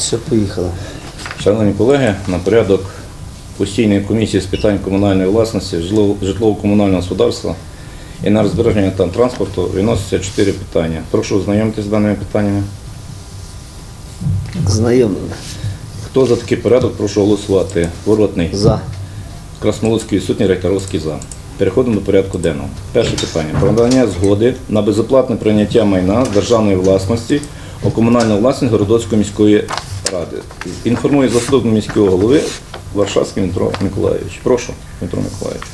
Все, поїхали. Шановні колеги, на порядок постійної комісії з питань комунальної власності, житлово- житлово-комунального господарства і на розбереження та транспорту виносяться чотири питання. Прошу ознайомитись з даними питаннями. Знайомими. Хто за такий порядок, прошу голосувати. Воротний, За. Красноводський відсутній, Рейтеровський за. Переходимо до порядку денного. Перше питання. Про надання згоди на безоплатне прийняття майна з державної власності у комунальну власність Городоцької міської ради. Інформує заступник міського голови Варшавський Дмитро Миколаївич. Прошу, Дмитро Миколаївич.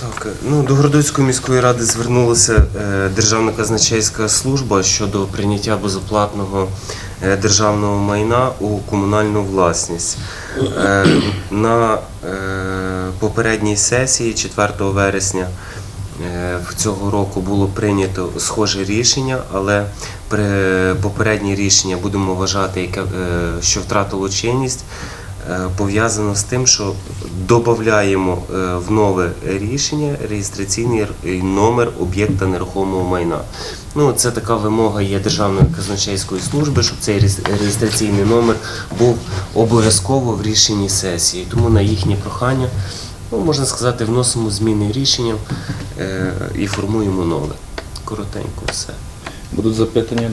Так, ну до Городоцької міської ради звернулася е, Державна казначейська служба щодо прийняття безоплатного е, державного майна у комунальну власність. Е, На е, попередній сесії 4 вересня е, цього року було прийнято схоже рішення, але попереднє рішення будемо вважати, яке, е, що втратило чинність. Е, пов'язано з тим, що додаємо в нове рішення реєстраційний е, номер об'єкта нерухомого майна. Ну, це така вимога є Державної казначейської служби, щоб цей реєстраційний номер був обов'язково в рішенні сесії. Тому на їхнє прохання, ну, можна сказати, вносимо зміни рішенням е, і формуємо нове. Коротенько все. Будуть запитання?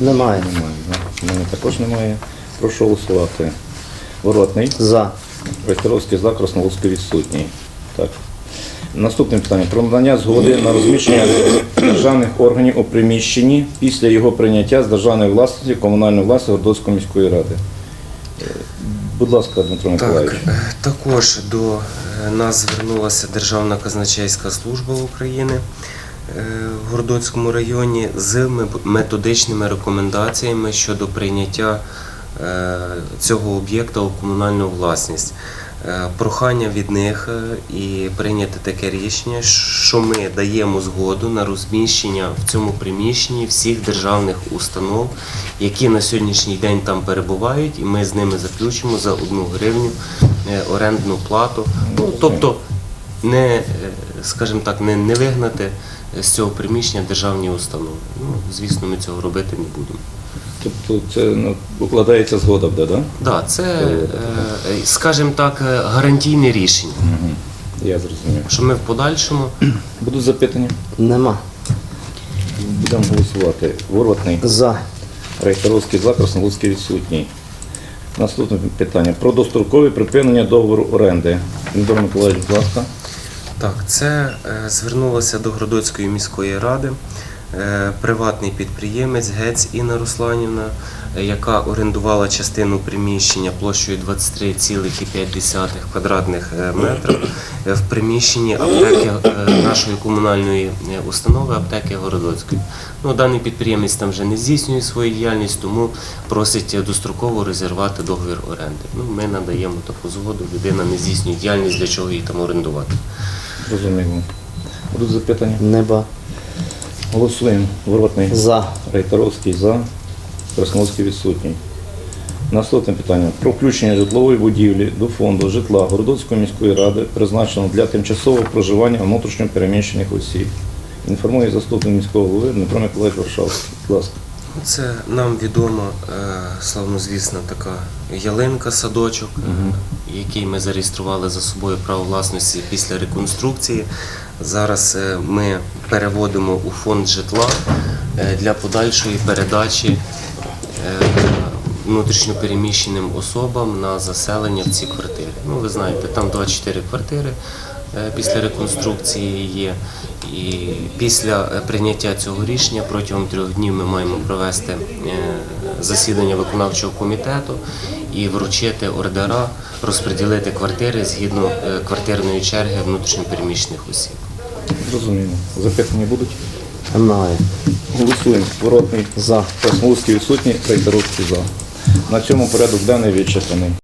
Немає. Немає. У мене також немає. Прошу голосувати. Воротний, За. Рейтеровський за, Красноводський відсутній. Так. Наступне питання. Про надання згоди на розміщення державних органів у приміщенні після його прийняття з державної власності комунальної власності Гордоцької міської ради. Будь ласка, Дмитро Миколаївич. Так, е, також до е, нас звернулася Державна казначейська служба України е, в Гордоцькому районі з методичними рекомендаціями щодо прийняття цього об'єкта у комунальну власність. Е, Прохання від них е, і прийняти таке рішення, що ми даємо згоду на розміщення в цьому приміщенні всіх державних установ, які на сьогоднішній день там перебувають, і ми з ними заключимо за одну гривню е, орендну плату. Ну, тобто, не, скажімо так, не, не вигнати з цього приміщення державні установи. Ну, звісно, ми цього робити не будемо. Тобто це ну, укладається згода буде, так? Да? Так, це, е, е, скажімо так, е, гарантійне рішення, Угу. Я зрозумів. що ми в подальшому Будуть запитання? Нема. Будемо голосувати. Воротний. За. Рейтеровський за, Краснолуцький відсутній. Наступне питання. Про дострокове припинення договору оренди. Дмитро Миколаївич, будь ласка. Так, це е, звернулася до Городоцької міської ради приватний підприємець Гець Інна Русланівна, е, яка орендувала частину приміщення площею 23,5 квадратних е, метрів е, в приміщенні аптеки е, нашої комунальної е, установи аптеки Городоцької. Ну, даний підприємець там вже не здійснює свою діяльність, тому просить е, достроково розірвати договір оренди. Ну, ми надаємо таку згоду, людина не здійснює діяльність, для чого її там орендувати. Зрозуміло. Будуть запитання? Неба. Голосуємо. Воротний. За. Рейтеровський за, Красновський відсутній. Наступне питання. Про включення житлової будівлі до фонду житла Городоцької міської ради, призначено для тимчасового проживання внутрішньо переміщених осіб. Інформує заступник міського голови Дмитро Миколаївич Варшавський. Будь ласка. Це нам відома е, славнозвісна така ялинка, садочок, е, який ми зареєстрували за собою право власності після реконструкції. Зараз е, ми переводимо у фонд житла для подальшої передачі внутрішньопереміщеним особам на заселення в ці квартири. Ну, ви знаєте, там 24 квартири після реконструкції є. І після е, прийняття цього рішення протягом трьох днів ми маємо провести е, засідання виконавчого комітету і вручити ордера, розподілити квартири згідно е, квартирної черги внутрішньопереміщених осіб. Зрозуміло. Запитання будуть? Немає. Голосуємо. Воротний За. Краснолуцький відсутній, Рейтеровський за. На цьому порядок денний відчитаний.